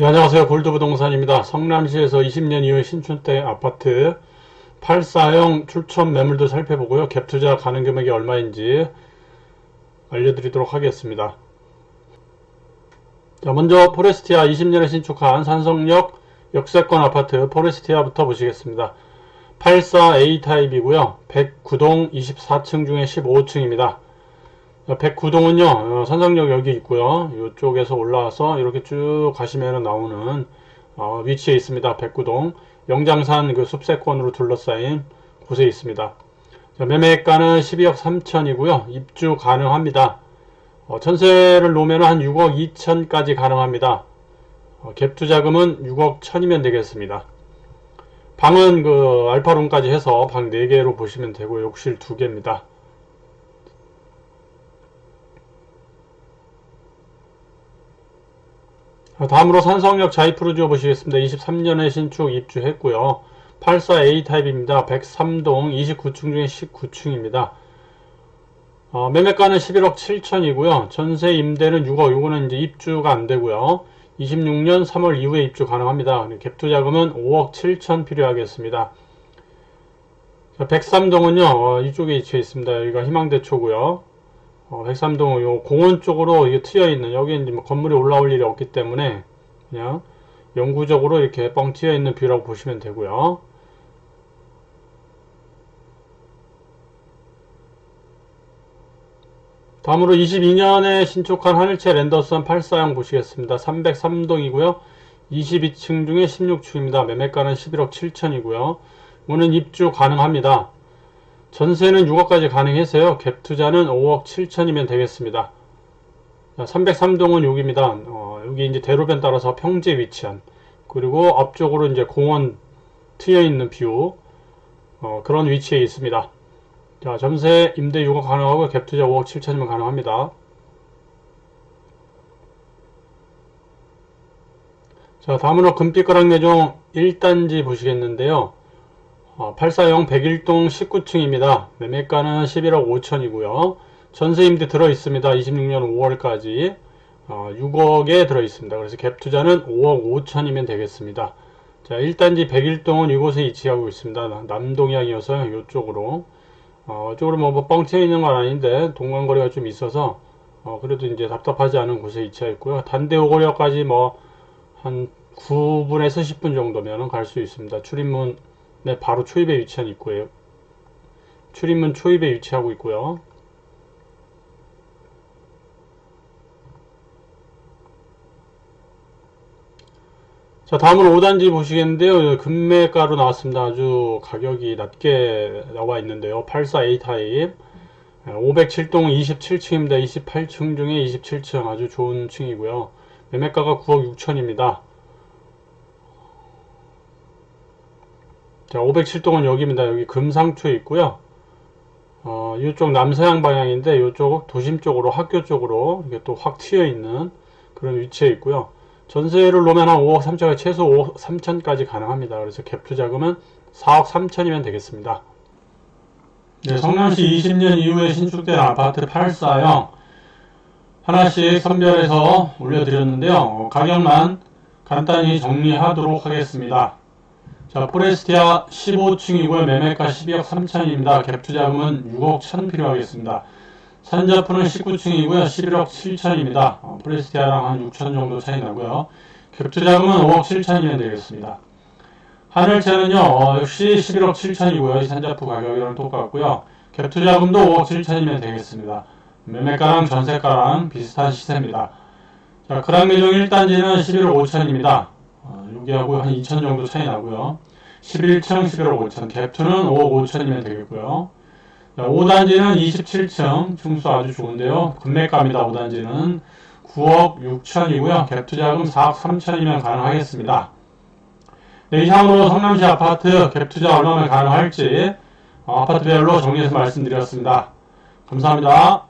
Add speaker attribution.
Speaker 1: 네, 안녕하세요. 골드부동산입니다. 성남시에서 20년 이후 신촌대 아파트 84형 출촌 매물도 살펴보고요. 갭투자 가능 금액이 얼마인지 알려드리도록 하겠습니다. 자, 먼저 포레스티아 20년에 신축한 산성역 역세권 아파트 포레스티아부터 보시겠습니다. 84A 타입이고요. 109동 24층 중에 15층입니다. 109동은요, 산성역 여기 있고요. 이쪽에서 올라와서 이렇게 쭉 가시면 나오는 어, 위치에 있습니다. 109동. 영장산 그 숲세권으로 둘러싸인 곳에 있습니다. 자, 매매가는 12억 3천이고요. 입주 가능합니다. 어, 전세를 놓으면 한 6억 2천까지 가능합니다. 어, 갭 투자금은 6억 1천이면 되겠습니다. 방은 그 알파룸까지 해서 방 4개로 보시면 되고 욕실 2개입니다. 다음으로 산성역 자이프루지오 보시겠습니다. 23년에 신축 입주했고요. 84A 타입입니다. 103동 29층 중에 19층입니다. 어, 매매가는 11억 7천이고요. 전세 임대는 6억. 요거는 이제 입주가 안 되고요. 26년 3월 이후에 입주 가능합니다. 갭 투 자금은 5억 7천 필요하겠습니다. 103동은요. 어, 이쪽에 위치해 있습니다. 여기가 희망대초고요. 어, 103동 요 공원 쪽으로 이게 트여 있는 여기 이제 뭐 건물이 올라올 일이 없기 때문에 그냥 영구적으로 이렇게 뻥 트여 있는 뷰라고 보시면 되고요. 다음으로 22년에 신축한 하늘채 랜더선 84형 보시겠습니다. 303동이고요. 22층 중에 16층입니다. 매매가는 11억 7천이고요. 문은 입주 가능합니다. 전세는 6억까지 가능해서요. 갭 투자는 5억 7천이면 되겠습니다. 303동은 여기입니다. 어, 여기 이제 대로변 따라서 평지에 위치한 그리고 앞쪽으로 이제 공원 트여 있는 뷰 어, 그런 위치에 있습니다. 자, 전세 임대 6억 가능하고 갭 투자 5억 7천이면 가능합니다. 자, 다음으로 금빛가락 매종 1단지 보시겠는데요. 어, 840 101동 19층입니다. 매매가는 11억 5천이고요. 전세 임대 들어 있습니다. 26년 5월까지 어, 6억에 들어 있습니다. 그래서 갭 투자는 5억 5천이면 되겠습니다. 자, 1단지 101동은 이곳에 위치하고 있습니다. 남동향이어서 이쪽으로 어, 이쪽으로 뭐 뻥쳐 있는 건 아닌데 동간거리가 좀 있어서 어, 그래도 이제 답답하지 않은 곳에 위치해 있고요. 단대 오거리까지 뭐 한 9분에서 10분 정도면 갈 수 있습니다. 출입문 네, 바로 초입에 위치한 입구예요. 출입문 초입에 위치하고 있고요. 자, 다음으로 5단지 보시겠는데요. 금매가로 나왔습니다. 아주 가격이 낮게 나와 있는데요. 84A 타입. 507동 27층입니다. 28층 중에 27층 아주 좋은 층이고요. 매매가가 9억 6천입니다. 자, 507동은 여기입니다. 여기 금상초에 있고요. 어, 이쪽 남서양 방향인데 이쪽 도심 쪽으로 학교 쪽으로 이게 또 확 튀어 있는 그런 위치에 있고요. 전세를 놓으면 한 5억 3천, 최소 5억 3천까지 가능합니다. 그래서 갭 투 자금은 4억 3천이면 되겠습니다. 네, 성남시 20년 이후에 신축된 아파트 8사형 하나씩 선별해서 올려드렸는데요. 어, 가격만 간단히 정리하도록 하겠습니다. 자, 포레스티아 15층이고요. 매매가 12억 3천입니다. 갭 투자금은 6억 1천 필요하겠습니다. 산자프는 19층이고요. 11억 7천입니다. 어, 포레스티아랑 한 6천 정도 차이 나고요. 갭 투자금은 5억 7천이면 되겠습니다. 하늘채는요, 어, 역시 11억 7천이고요. 이 산자프 가격이랑 똑같고요. 갭 투자금도 5억 7천이면 되겠습니다. 매매가랑 전세가랑 비슷한 시세입니다. 자, 그랑매종 1단지는 11억 5천입니다. 어, 여기하고 한 2천 정도 차이 나고요. 11층 11억 5천, 갭투는 5억 5천이면 되겠고요. 자, 5단지는 27층, 충수 아주 좋은데요. 금매가입니다. 5단지는 9억 6천이고요. 갭투자금 4억 3천이면 가능하겠습니다. 네, 이상으로 성남시 아파트 갭투자 얼마나 가능할지 어, 아파트별로 정리해서 말씀드렸습니다. 감사합니다.